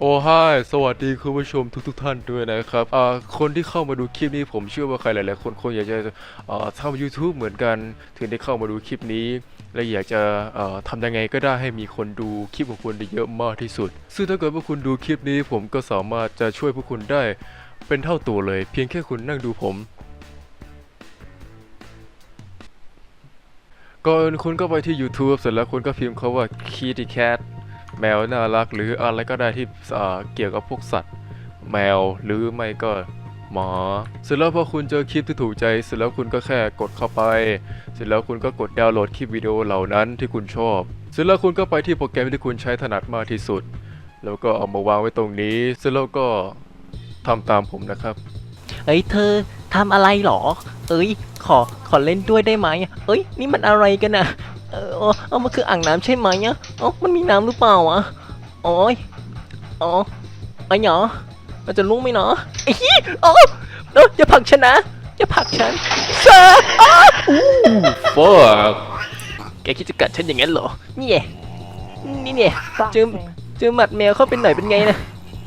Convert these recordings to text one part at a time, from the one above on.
โอ้ฮายสวัสดีคุณผู้ชมทุกๆท่านด้วยนะครับอ่าคนที่เข้ามาดูคลิปนี้ผมเชื่อว่าใครหลายๆคนคงอยากจะอ่าทำ YouTube เหมือนกัน ถึงได้เข้ามาดูคลิปนี้ และอยากจะอ่าทำยังไงก็ได้ให้มีคนดูคลิปของคุณได้เยอะมากที่สุด ซึ่งถ้าเกิดว่าคุณดูคลิปนี้ ผมก็สามารถจะช่วยพวกคุณได้เป็นเท่าตัวเลย เพียงแค่คุณนั่งดูผมก่อนคุณก็ไปที่ YouTube เสร็จแล้วคุณก็พิมพ์คาว่า Kitty Cat แมวน่ารักหรืออะไรก็ได้ที่เกี่ยวกับพวกสัตว์ แมวหรือไม่ก็หมาเสร็จแล้วพอคุณเจอคลิปที่ถูกใจ เสร็จแล้วคุณก็แค่กดเข้าไป เสร็จแล้วคุณก็กดดาวน์โหลดคลิปวิดีโอเหล่านั้นที่คุณชอบ เสร็จแล้วคุณก็ไปที่โปรแกรมที่คุณใช้ถนัดมากที่สุด แล้วก็เอามาวางไว้ตรงนี้ เสร็จแล้วก็ทำตามผมนะครับ เอ้ยเธอทำอะไรหรอ เอ้ยขอขอเล่นด้วยได้ไหมเอ้ยนี่มันอะไรกันนะ เออเอาเอามันคืออ่างน้ำใช่ไหมอะเอ๋อมันมีน้ำหรือเปล่าอะโอ้ยอ๋อไอ้หนอมันจะลุ่งไหมเนาะไอ้ฮีโอ้เอ้ยอย่าผลักฉันนะ อย่าผลักฉันเซอร์อ้าอู้ fuck แกคิดจะกัดฉันอย่างนั้นเหรอ นี่ไงนี่เนี่ยเจอเจอหมัดแมวเข้าไปหน่อยเป็นไงนะ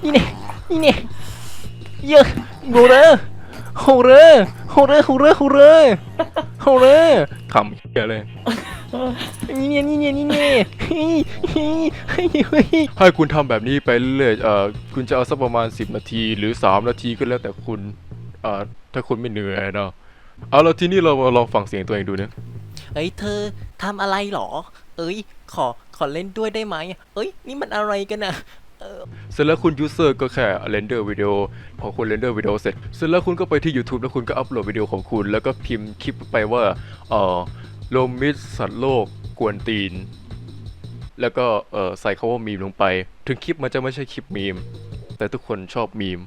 นี่เนี่ยนี่เนี่ยเยอะโหเรอโหเรอโหเรอโหเรอโหเรอโหเรอคำเหี้ยเลย นี่เนี่ยนี่เนี่ยนี่เนี่ยให้คุณทำแบบนี้ไปเรื่อยๆเอ่อคุณจะเอาสักประมาณ 10 นาทีหรือ 3 นาทีก็แล้วแต่คุณเอ่อถ้าคุณไม่เหนื่อยเนาะเอาแล้วทีนี้เรามาลองฟังเสียงตัวเองดูนะเอ้ยเธอทำอะไรหรอ เอ้ย ขอขอเล่นด้วยได้ไหมเอ้ย นี่มันอะไรกันนะเออเสร็จแล้วคุณยูเซอร์ก็แค่เรนเดอร์วิดีโอพอคุณเรนเดอร์วิดีโอเสร็จเสร็จแล้วคุณก็ไปที่ YouTube แล้วคุณก็อัปโหลดวิดีโอของคุณ แล้วก็พิมพ์คลิปไปว่าเอ่อ โลมิดสัตว์โลกกวนตีน แล้วก็เออใส่คาว่ามีมลงไป ถึงคลิปมันจะไม่ใช่คลิปมีม แต่ทุกคนชอบมีม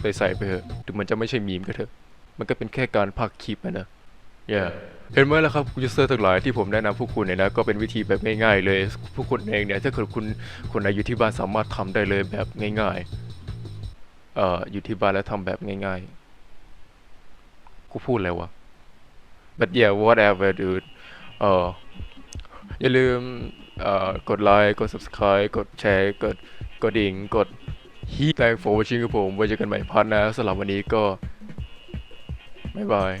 ไปใส่ไปเถอะถึงมันจะไม่ใช่มีมก็เถอะ มันก็เป็นแค่การพากคลิปอะนะ yeah. เห็นไหมล่ะครับยูเซอร์ทั้งหลายที่ผมแนะนำพวกคุณเนี่ยนะก็เป็นวิธีแบบง่ายๆเลย พวกคุณเองเนี่ยถ้าเกิดคุณคนไหนอยู่ที่บ้านสามารถทำได้เลยแบบง่ายๆเอ่ออยู่ที่บ้านแล้วทำแบบง่ายๆ กูพูดอะไรวะ but yeah whatever dude เอออย่าลืมเอ่อกดไลค์กด subscribe กดแชร์กดกดดิ่งกดฮีท thank for watching กับผมไว้เจอกันใหม่พาร์ทหนะสำหรับวันนี้ก็บ๊ายบาย